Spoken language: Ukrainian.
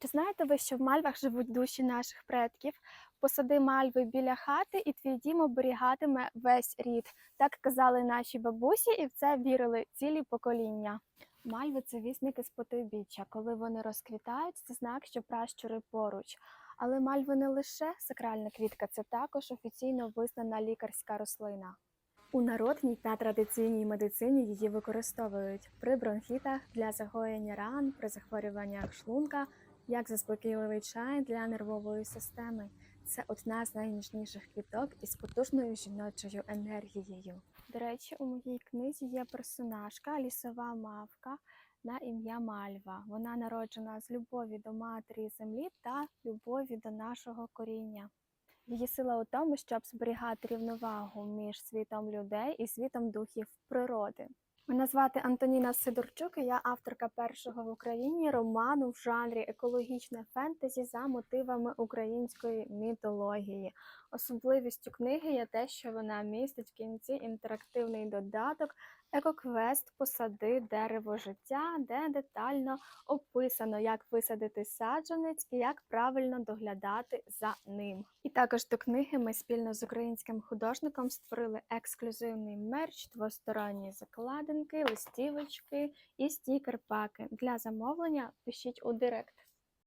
чи знаєте ви, що в мальвах живуть душі наших предків? Посади мальви біля хати, і твій дім оберігатиме весь рід. Так казали наші бабусі, і в це вірили цілі покоління. Мальви це вісники з потойбіччя. Коли вони розквітають, це знак, що пращури поруч. Але мальви не лише сакральна квітка, це також офіційно визнана лікарська рослина. У народній та традиційній медицині її використовують при бронхітах для загоєння ран, при захворюваннях шлунка, як заспокійливий чай для нервової системи. Це одна з найніжніших квіток із потужною жіночою енергією. До речі, у моїй книзі є персонажка лісова мавка на ім'я Мальва. Вона народжена з любові до матері землі та любові до нашого коріння. Її сила у тому, щоб зберігати рівновагу між світом людей і світом духів природи. Мене звати Антоніна Сидорчук, і я авторка першого в Україні роману в жанрі екологічне фентезі за мотивами української мітології. Особливістю книги є те, що вона містить в кінці інтерактивний додаток Екоквест посади дерево життя, де детально описано, як висадити саджанець і як правильно доглядати за ним. І також до книги ми спільно з українським художником створили ексклюзивний мерч, двосторонні закладинки, листівочки і стікер-паки. Для замовлення пишіть у директ.